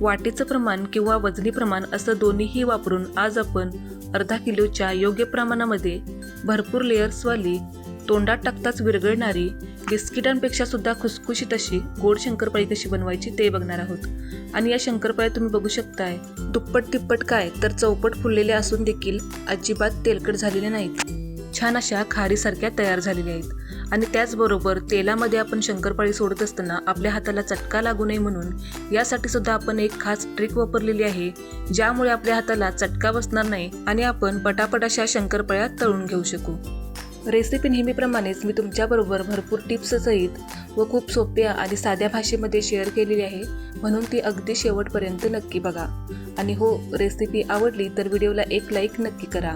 वाटीचं प्रमाण किंवा वजनी प्रमाण असं दोन्हीही वापरून आज आपण अर्धा किलोच्या योग्य प्रमाणामध्ये भरपूर लेयर्सवाली तोंडात टाकताच विरघळणारी बिस्किटांपेक्षा सुद्धा खुसखुशीत अशी गोड शंकरपाळी कशी बनवायची ते बघणार आहोत. आणि या शंकरपाळ्या तुम्ही बघू शकताय. दुप्पट तिप्पट काय तर चौपट फुललेल्या असून देखील अजिबात तेलकट झालेल्या नाहीत. छान अशा खारीसारख्या तयार झालेल्या आहेत. आणि त्याचबरोबर तेलामध्ये आपण शंकरपाळी सोडत असताना आपल्या हाताला चटका लागू नये म्हणून यासाठी सुद्धा आपण एक खास ट्रिक वापरलेली आहे ज्यामुळे आपल्या हाताला चटका बसणार नाही आणि आपण पटापट अशा शंकरपाळ्या तळून घेऊ शकू. रेसिपी नेहमीप्रमाणेच मी तुमच्याबरोबर भरपूर टिप्ससहित व खूप सोप्या आणि साध्या भाषेमध्ये शेअर केलेली आहे. म्हणून ती अगदी शेवटपर्यंत नक्की बघा. आणि हो रेसिपी आवडली तर व्हिडिओला एक लाईक नक्की करा.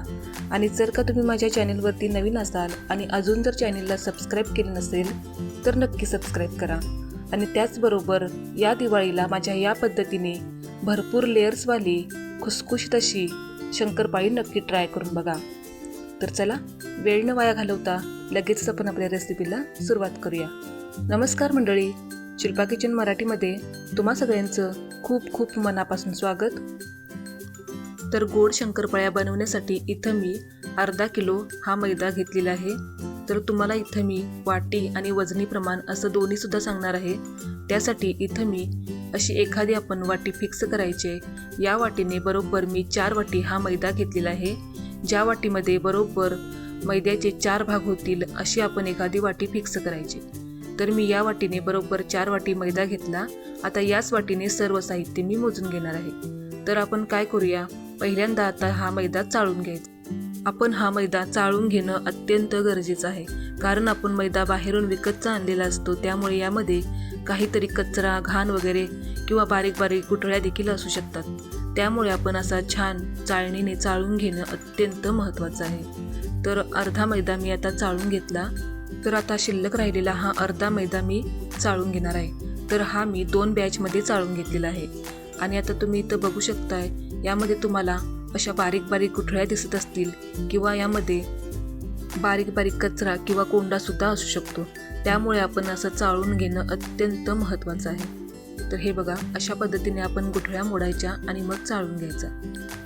आणि जर का तुम्ही माझ्या चॅनेलवरती नवीन असाल आणि अजून जर चॅनेलला सबस्क्राईब केले नसेल तर नक्की सबस्क्राईब करा. आणि त्याचबरोबर या दिवाळीला माझ्या या पद्धतीने भरपूर लेयर्सवाली खुसखुशीत अशी शंकरपाळी नक्की ट्राय करून बघा. तर चला वेळ न वाया घालवता लगेचच आपण आपल्या रेसिपीला सुरुवात करूया. नमस्कार मंडळी. शिल्पा किचन मराठीमध्ये तुम्हा सगळ्यांचं खूप खूप मनापासून स्वागत. तर गोड शंकरपाळ्या बनवण्यासाठी इथं मी अर्धा किलो हा मैदा घेतलेला आहे. तर तुम्हाला इथं मी वाटी आणि वजनी प्रमाण असं दोन्हीसुद्धा सांगणार आहे. त्यासाठी इथं मी अशी एखादी आपण वाटी फिक्स करायची. या वाटीने बरोबर मी चार वाटी हा मैदा घेतलेला आहे. ज्या वाटीमध्ये बरोबर मैद्याचे चार भाग होतील अशी आपण एखादी वाटी फिक्स करायची. तर मी या वाटीने बरोबर चार वाटी मैदा घेतला. आता याच वाटीने सर्व साहित्य मी मोजून घेणार आहे. तर आपण काय करूया? पहिल्यांदा आता हा मैदा चाळून घ्यायचा. आपण हा मैदा चाळून घेणं अत्यंत गरजेचं आहे. कारण आपण मैदा बाहेरून विकतचा आणलेला असतो. त्यामुळे यामध्ये काहीतरी कचरा घाण वगैरे किंवा बारीक बारीक गुठळ्या देखील असू शकतात. त्यामुळे आपण असा छान चाळणीने चाळून घेणं अत्यंत महत्त्वाचं आहे. तर अर्धा मैदा मी आता चाळून घेतला. तर आता शिल्लक राहिलेला हा अर्धा मैदा मी चाळून घेणार आहे. तर हा मी दोन बॅचमध्ये चाळून घेतलेला आहे. आणि आता तुम्ही इथं बघू शकताय यामध्ये तुम्हाला अशा बारीक बारीक गुठळ्या दिसत असतील किंवा यामध्ये बारीक बारीक कचरा किंवा कोंडासुद्धा असू शकतो. त्यामुळे आपण असं चाळून घेणं अत्यंत महत्त्वाचं आहे. तर हे बघा अशा पद्धतीने आपण गुठळ्या मोडायच्या आणि मग चाळून घ्यायचा.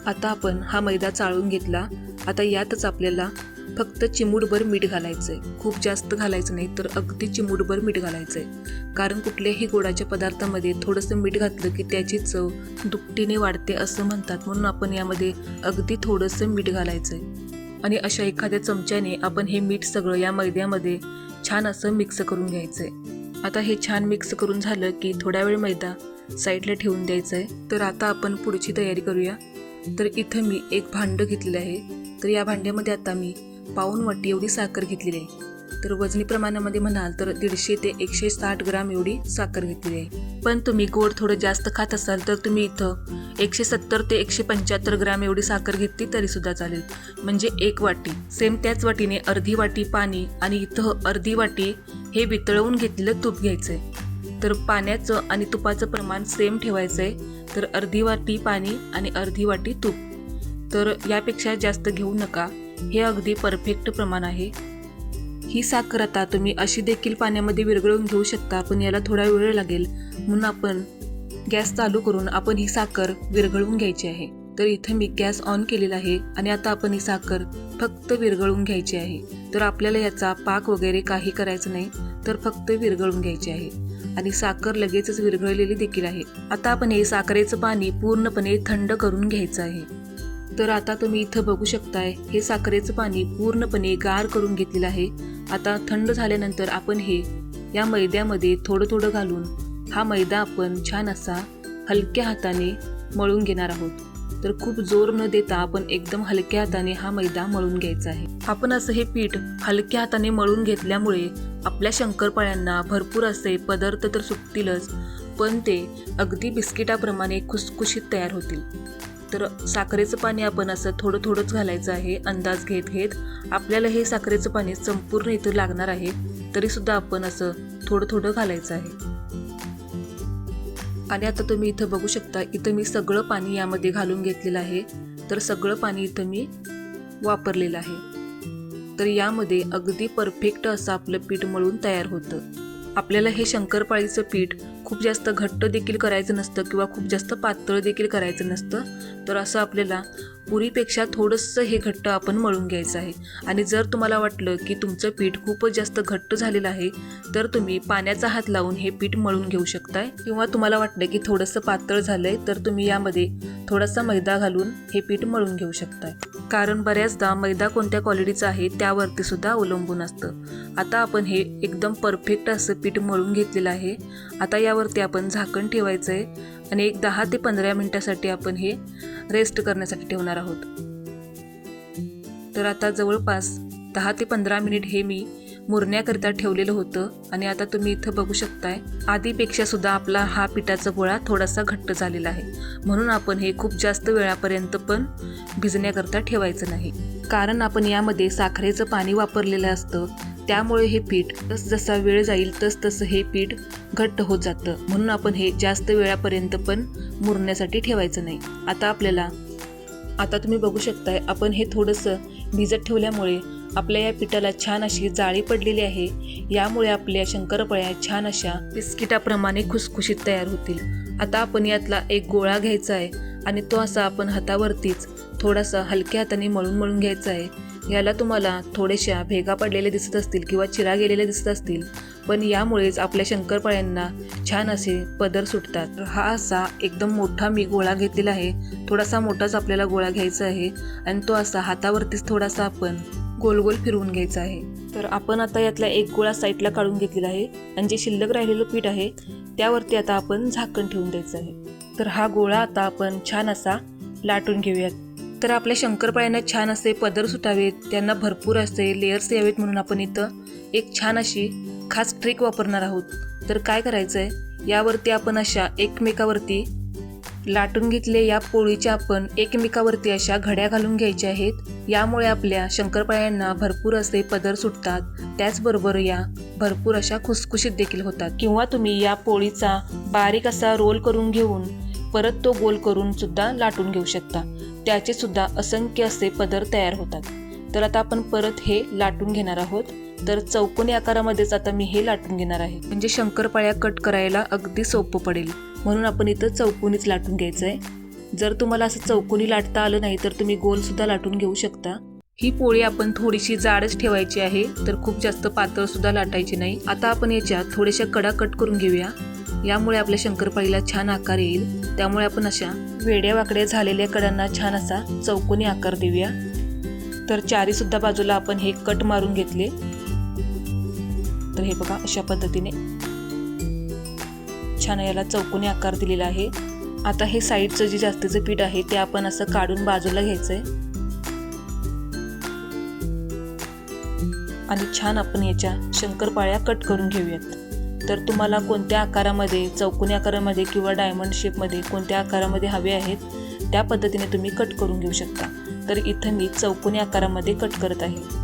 आता आपण हा मैदा चाळून घेतला. आता यातच आपल्याला फक्त चिमूटभर मीठ घालायचं आहे खूप जास्त घालायचं नाही तर अगदी चिमूटभर मीठ घालायचं आहे कारण कुठल्याही गोडाच्या पदार्थामध्ये थोडंसं मीठ घातलं की त्याची चव दुपटीने वाढते असं म्हणतात. म्हणून आपण यामध्ये अगदी थोडंसं मीठ घालायचं आहे आणि अशा एखाद्या चमच्याने आपण हे मीठ सगळं या मैद्यामध्ये छान असं मिक्स करून घ्यायचं आहे आता हे छान मिक्स करून झालं की थोड्या वेळ मैदा साईडला ठेवून द्यायचं आहे तर आता आपण पुढची तयारी करूया. तर इथं मी एक भांडं घेतलेलं आहे. तर या भांड्यामध्ये आता मी पाऊन वाटी एवढी साखर घेतलेली आहे. तर वजनी प्रमाणामध्ये म्हणाल तर दीडशे ते एकशे साठ ग्राम एवढी साखर घेतलेली आहे. पण तुम्ही गोड थोडं जास्त खात असाल तर तुम्ही इथं एकशे सत्तर ते एकशे पंच्याहत्तर ग्राम एवढी साखर घेतली तरी सुद्धा चालेल. म्हणजे एक वाटी. सेम त्याच वाटीने अर्धी वाटी पाणी आणि इथं अर्धी वाटी हे वितळवून घेतलेलं तूप घ्यायचं आहे तर पाण्याचं आणि तुपाचं प्रमाण सेम ठेवायचं आहे तर अर्धी वाटी पाणी आणि अर्धी वाटी तूप. तर यापेक्षा जास्त घेऊ नका. हे अगदी परफेक्ट प्रमाण आहे. ही साखर आता तुम्ही अशी देखील पाण्यामध्ये विरघळून घेऊ शकता पण याला थोडा वेळ लागेल. म्हणून आपण गॅस चालू करून आपण ही साखर विरघळवून घ्यायची आहे. तर इथे मी गॅस ऑन केलेला आहे आणि आता आपण ही साखर फक्त विरघळून घ्यायची आहे. तर आपल्याला याचा पाक वगैरे काही करायचं नाही तर फक्त विरघळून घ्यायची आहे. आणि साखर लगेचच विरघळलेली देखील आहे. आता आपण हे साखरेचं पाणी पूर्णपणे थंड करून घ्यायचं आहे. तर आता तुम्ही इथं बघू शकताय हे साखरेचं पाणी पूर्णपणे गार करून घेतलेलं आहे. आता थंड झाल्यानंतर आपण हे या मैद्यामध्ये थोडं थोडं घालून हा मैदा आपण छान असा हलक्या हाताने मळून घेणार आहोत. तर खूप जोर न देता आपण एकदम हलक्या हाताने हा मैदा मळून घ्यायचा आहे. आपण असं हे पीठ हलक्या हाताने मळून घेतल्यामुळे आपल्या शंकरपाळ्यांना भरपूर असे पदार्थ तर सुटतीलच पण ते अगदी बिस्किटाप्रमाणे खुसखुशीत तयार होतील. तर साखरेचं पाणी आपण असं थोडं थोडंच घालायचं आहे अंदाज घेत घेत. आपल्याला हे साखरेचं पाणी संपूर्ण इथं लागणार आहे तरीसुद्धा आपण असं थोडं थोडं घालायचं आहे. आणि आता तुम्ही इथं बघू शकता इथं मी सगळं पाणी यामध्ये घालून घेतलेलं आहे. तर सगळं पाणी इथं मी वापरलेलं आहे. तर यामध्ये अगदी परफेक्ट असं आपलं पीठ मळून तयार होतं. आपल्याला हे शंकरपाळीचं पीठ खूप जास्त घट्ट देखील करायचं नसतं किंवा खूप जास्त पातळ देखील करायचं नसतं तर असं आपल्याला पुरीपेक्षा थोडंसं हे घट्ट आपण मळून घ्यायचं आहे. आणि जर तुम्हाला वाटलं की तुमचं पीठ खूपच जास्त घट्ट झालेलं आहे तर तुम्ही पाण्याचा हात लावून हे पीठ मळून घेऊ शकताय. किंवा तुम्हाला वाटलं की थोडंसं पातळ झालंय तर तुम्ही यामध्ये थोडासा मैदा घालून हे पीठ मळून घेऊ शकताय. कारण बऱ्याचदा मैदा कोणत्या क्वालिटीचा आहे त्यावरती सुद्धा अवलंबून असतं. आता आपण हे एकदम परफेक्ट असं पीठ मळून घेतलेलं आहे. आता यावरती आपण झाकण ठेवायचं आहे आणि एक दहा ते पंधरा मिनटासाठी आपण हे रेस्ट करण्यासाठी ठेवणार आहोत. तर आता जवळपास दहा ते पंधरा मिनिट हे मी मुरण्याकरिता ठेवलेलं होतं आणि आता तुम्ही इथं बघू शकताय आधीपेक्षा सुद्धा आपला हा पिठाचा गोळा थोडासा घट्ट झालेला आहे. म्हणून आपण हे खूप जास्त वेळापर्यंत पण भिजण्याकरता ठेवायचं नाही. कारण आपण यामध्ये साखरेचं पाणी वापरलेलं असतं त्यामुळे हे पीठ तस जसा वेळ जाईल तस तसं हे पीठ घट्ट होत जातं. म्हणून आपण हे जास्त वेळापर्यंत पण मुरण्यासाठी ठेवायचं नाही. आता आपल्याला आता तुम्ही बघू शकताय आपण हे थोडंसं भिजत ठेवल्यामुळे आपल्या या पिठाला छान अशी जाळी पडलेली आहे. यामुळे आपल्या शंकरपळ्या छान अशा बिस्किटाप्रमाणे खुसखुशीत तयार होतील. आता आपण यातला एक गोळा घ्यायचा आहे आणि तो असा आपण हातावरतीच थोडासा हलक्या हाताने मळून मळून घ्यायचा आहे. याला तुम्हाला थोड्याशा भेगा पडलेल्या दिसत असतील किंवा चिरा गेलेल्या दिसत असतील पण यामुळेच आपल्या शंकरपाळ्यांना छान असे पदर सुटतात. हा असा एकदम मोठा मी गोळा घेतलेला आहे. थोडासा मोठाच आपल्याला गोळा घ्यायचा आहे आणि तो असा हातावरतीच थोडासा आपण गोल गोल फिरवून घ्यायचा आहे. तर आपण आता यातला एक गोळा साईडला काढून घेतलेला आहे आणि जे शिल्लक राहिलेलं पीठ आहे त्यावरती आता आपण झाकण ठेवून द्यायचं आहे. तर हा गोळा आता आपण छान असा लाटून घेऊयात. तर आपल्या शंकरपाळ्यांना छान असे पदर सुटावेत त्यांना भरपूर असे लेयर्स यावेत म्हणून आपण इथं एक छान अशी खास ट्रिक वापरणार आहोत. तर काय करायचं आहे यावरती आपण अशा एकमेकावरती लाटून घेतले या पोळीच्या आपण एकमेकावरती अशा घड्या घालून घ्यायच्या आहेत. यामुळे आपल्या शंकरपाळ्यांना भरपूर असे पदर सुटतात. त्याचबरोबर या भरपूर अशा खुसखुशीत देखील होतात. किंवा तुम्ही या पोळीचा बारीक असा रोल करून घेऊन परत तो गोल करून सुद्धा लाटून घेऊ शकता. त्याचे सुद्धा असंख्य असे पदर तयार होतात. तर आता आपण परत हे लाटून घेणार आहोत. तर चौकोनी आकारामध्येच आता मी हे लाटून घेणार आहे. म्हणजे शंकरपाळ्या कट करायला अगदी सोपं पडेल. म्हणून आपण इथं चौकोनीच लाटून घ्यायचं आहे जर तुम्हाला असं चौकोनी लाटता आलं नाही तर तुम्ही गोलसुद्धा लाटून घेऊ शकता. ही पोळी आपण थोडीशी जाडच ठेवायची आहे तर खूप जास्त पातळसुद्धा लाटायची नाही. आता आपण याच्यात थोड्याशा कडा कट करून घेऊया. यामुळे आपल्या शंकरपाळीला छान आकार येईल. त्यामुळे आपण अशा वेड्या वाकड्या झालेल्या कडांना छान असा चौकोनी आकार देऊया. तर चारीसुद्धा बाजूला आपण हे कट मारून घेतले. तर हे बघा अशा पद्धतीने छान याला चौकोनी आकार दिलेला आहे. आता हे साईडचं जे जास्तीचं पीठ आहे ते आपण असं काढून बाजूला घ्यायचं आहे आणि छान आपण याच्या शंकरपाळ्या कट करून घेऊयात. तर तुम्हाला कोणत्या आकारामध्ये चौकोनी आकारामध्ये किंवा डायमंड शेपमध्ये कोणत्या आकारामध्ये हवे आहेत त्या पद्धतीने तुम्ही कट करून घेऊ शकता. तर इथं मी चौकोनी आकारामध्ये कट करत आहे.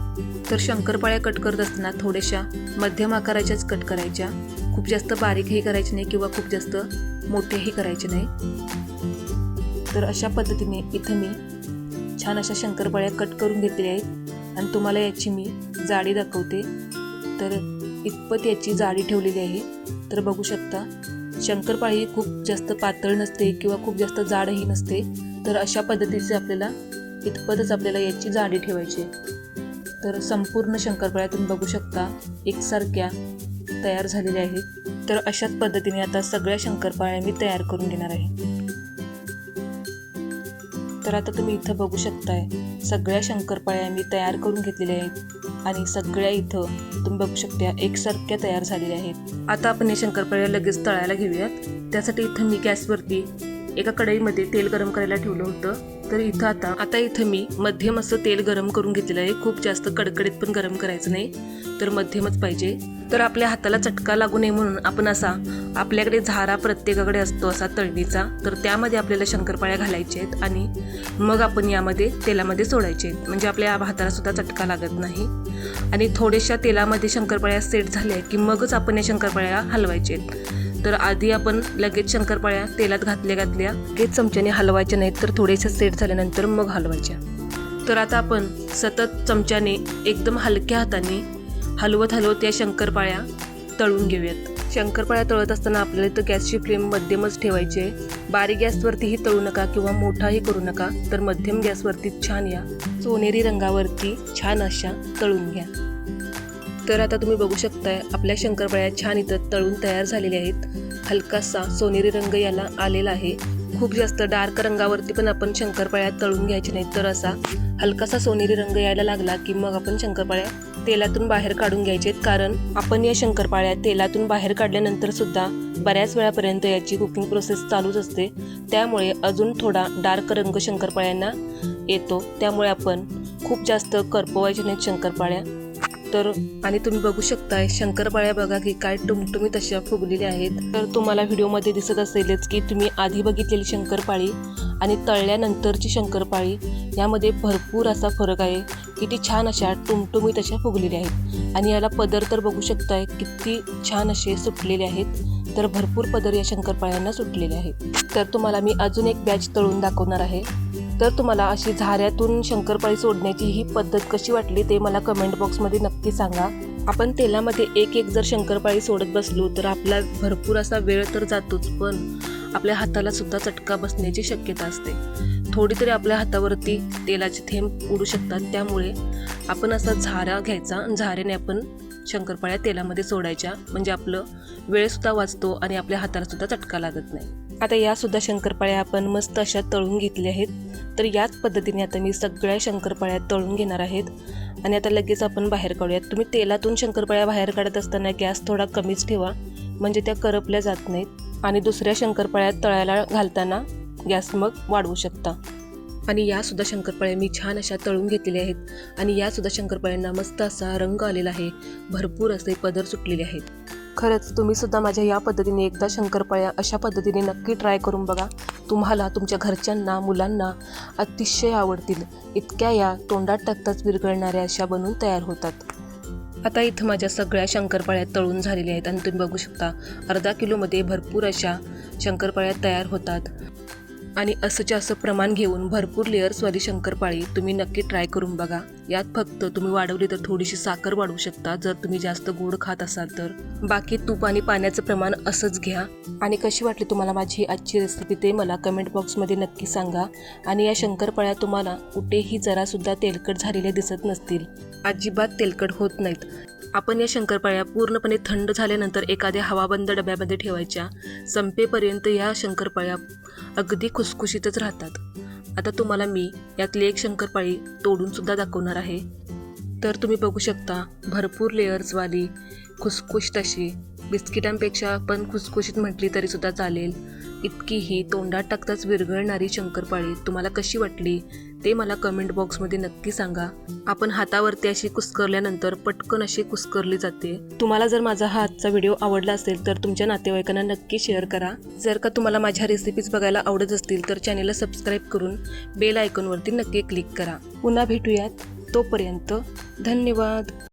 तर शंकरपाळ्या कट करत असताना थोड्याशा मध्यम आकाराच्याच कट करायच्या. खूप जास्त बारीकही करायचे नाही किंवा खूप जास्त मोठेही करायचे नाही. तर अशा पद्धतीने इथं मी छान अशा शंकरपाळ्या कट करून घेतलेल्या आहेत. आणि तुम्हाला याची मी जाडी दाखवते. तर इतपत याची जाडी ठेवलेली आहे. तर बघू शकता शंकरपाळी खूप जास्त पातळ नसते किंवा खूप जास्त जाडही नसते. तर अशा पद्धतीचे आपल्याला इतपतच आपल्याला याची जाडी ठेवायची आहे. तर संपूर्ण शंकरपाळ्या तुम्ही बघू शकता एकसारख्या तयार झालेल्या आहेत. तर अशाच पद्धतीने आता सगळ्या शंकरपाळ्या मी तयार करून घेणार आहे. तर आता तुम्ही इथं बघू शकताय सगळ्या शंकरपाळ्या मी तयार करून घेतलेल्या आहेत आणि सगळ्या इथं तुम्ही बघू शकता एकसारख्या तयार झालेल्या आहेत. आता आपण हे शंकरपाळ्या लगेच तळायला घेऊयात. त्यासाठी इथं मी गॅसवरती एका कढईमध्ये तेल गरम करायला ठेवलं होतं. तर इथं आता आता इथं मी मध्यम असं तेल गरम करून घेतलेलं आहे. खूप जास्त कडकडीत पण गरम करायचं नाही. तर मध्यमच पाहिजे. तर आपल्या हाताला चटका लागू नये म्हणून आपण असा आपल्याकडे झारा प्रत्येकाकडे असतो असा तळणीचा. तर त्यामध्ये आपल्याला शंकरपाळ्या घालायच्या आहेत आणि मग आपण यामध्ये तेलामध्ये सोडायचे आहेत. म्हणजे आपल्या हाताला सुद्धा चटका लागत नाही. आणि थोड्याशा तेलामध्ये शंकरपाळ्या सेट झाल्या की मगच आपण या शंकरपाळ्या हलवायचे आहेत. तर आधी आपण लगेच शंकरपाळ्या तेलात घातल्या घातल्या. की चमच्याने हलवायच्या नाहीत तर थोडेसे सेट झाल्यानंतर मग हलवायच्या. तर आता आपण सतत चमच्याने एकदम हलक्या हाताने हलवत हलवत या शंकरपाळ्या तळून घेऊयात. शंकरपाळ्या तळत असताना आपल्याला तर गॅसची फ्लेम मध्यमच ठेवायची आहे. बारीक गॅसवरतीही तळू नका किंवा मोठाही करू नका तर मध्यम गॅसवरती छान या. सोनेरी रंगावरती छान अशा तळून घ्या. तर आता तुम्ही बघू शकताय आपल्या शंकरपाळ्या छान इथं तळून तयार झालेल्या आहेत. हलकासा सोनेरी रंग याला आलेला आहे. खूप जास्त डार्क रंगावरती पण आपण शंकरपाळ्या तळून घ्यायच्या नाहीत. तर असा हलकासा सोनेरी रंग यायला लागला की मग आपण शंकरपाळ्या तेलातून बाहेर काढून घ्यायचे कारण आपण या शंकरपाळ्या तेलातून बाहेर काढल्यानंतर सुद्धा बऱ्याच वेळापर्यंत याची कुकिंग प्रोसेस चालूच असते. त्यामुळे अजून थोडा डार्क रंग शंकरपाळ्यांना येतो. त्यामुळे आपण खूप जास्त करपवायचे नाहीत शंकरपाळ्या. तर आणि तुम्ही बघू शकताय शंकरपाळ्या बघा की काय टुमटुमीत अशा फुगलेल्या आहेत. तर तुम्हाला व्हिडिओमध्ये दिसत असेलच की तुम्ही आधी बघितलेली शंकरपाळी आणि तळल्यानंतरची शंकरपाळी यामध्ये भरपूर असा फरक आहे किती छान अशा टुमटुमीत अशा फुगलेल्या आहेत. आणि याला पदर तर बघू शकताय किती छान असे सुटलेले आहेत. तर भरपूर पदर या शंकरपाळ्यांना सुटलेले आहेत. तर तुम्हाला मी अजून एक बॅच तळून दाखवणार आहे. तर तुम्हाला अशी झाऱ्यातून शंकरपाळी सोडण्याची ही पद्धत कशी वाटली ते मला कमेंट बॉक्समध्ये नक्की सांगा. आपण तेलामध्ये एक एक जर शंकरपाळी सोडत बसलो तर आपला भरपूर असा वेळ तर जातोच पण आपल्या हाताला सुद्धा चटका बसण्याची शक्यता असते. थोडी तरी आपल्या हातावरती तेलाचे थेंब उडू शकतात त्यामुळे आपण असा झारा घ्यायचा आणि झाऱ्याने आपण शंकरपाळ्या तेलामध्ये सोडायच्या. म्हणजे आपलं वेळसुद्धा वाचतो आणि आपल्या हाताला सुद्धा चटका लागत नाही. आता या सुद्धा शंकरपाळ्या आपण मस्त अशा तळून घेतल्या आहेत. तर याच पद्धतीने आता मी सगळ्या शंकरपाळ्या तळून घेणार आहेत. आणि आता लगेच आपण बाहेर काढूयात. तुम्ही तेलातून शंकरपाळ्या बाहेर काढत असताना गॅस थोडा कमीच ठेवा. म्हणजे त्या करपल्या जात नाहीत. आणि दुसऱ्या शंकरपाळ्या तळायला घालताना गॅस मग वाढवू शकता. आणि या सुद्धा शंकरपाळ्या मी छान अशा तळून घेतलेल्या आहेत. आणि या सुद्धा शंकरपाळ्यांना मस्त असा रंग आलेला आहे. भरपूर असे पदर सुटलेले आहेत. खरंच तुम्ही सुद्धा माझ्या या पद्धतीने एकदा शंकरपाळ्या अशा पद्धतीने नक्की ट्राय करून बघा. तुम्हाला तुमच्या घरच्यांना मुलांना अतिशय आवडतील. इतक्या या तोंडात टाकताच विरघळणाऱ्या अशा बनून तयार होतात. आता इथं माझ्या सगळ्या शंकरपाळ्या तळून झालेल्या आहेत आणि तुम्ही बघू शकता अर्धा किलोमध्ये भरपूर अशा शंकरपाळ्या तयार होतात. आणि असंच्या असं प्रमाण घेऊन भरपूर लेअर्सवाली शंकरपाळी तुम्ही नक्की ट्राय करून बघा. यात फक्त तुम्ही वाढवली तर थोडीशी साखर वाढवू शकता जर तुम्ही जास्त गोड खात असाल तर. बाकी तूप आणि पाण्याचं प्रमाण असंच घ्या. आणि कशी वाटली तुम्हाला माझी आजची रेसिपी ते मला कमेंट बॉक्समध्ये नक्की सांगा. आणि या शंकरपाळ्या तुम्हाला कुठेही जरासुद्धा तेलकट झालेल्या दिसत नसतील. अजिबात तेलकट होत नाहीत. आपण या शंकरपाळ्या पूर्णपणे थंड झाल्यानंतर एखाद्या हवाबंद डब्यामध्ये ठेवायच्या. संपेपर्यंत या शंकरपाळ्या अगदी खुसखुशीतच राहतात. आता तुम्हाला मी यातली एक शंकरपाळी तोडून सुद्धा दाखवणार आहे. तर तुम्ही बघू शकता भरपूर लेअर्सवाली खुसखुश तशी बिस्किटांपेक्षा पण खुसखुशीत म्हटली तरी सुद्धा चालेल. इतकी ही तोंडात टाकताच विरघळणारी शंकरपाळी तुम्हाला कशी वाटली? ते मला कमेंट बॉक्समध्ये नक्की सांगा. आपण हातावरती अशी कुस्करल्यानंतर पटकन अशी कुस्करली जाते. तुम्हाला जर माझा हा आजचा व्हिडिओ आवडला असेल तर तुमच्या नातेवाईकांना नक्की शेअर करा. जर का तुम्हाला माझ्या रेसिपीज बघायला आवडत असतील तर चॅनेलला सबस्क्राईब करून बेल आयकॉनवरती नक्की क्लिक करा. पुन्हा भेटूयात तोपर्यंत धन्यवाद.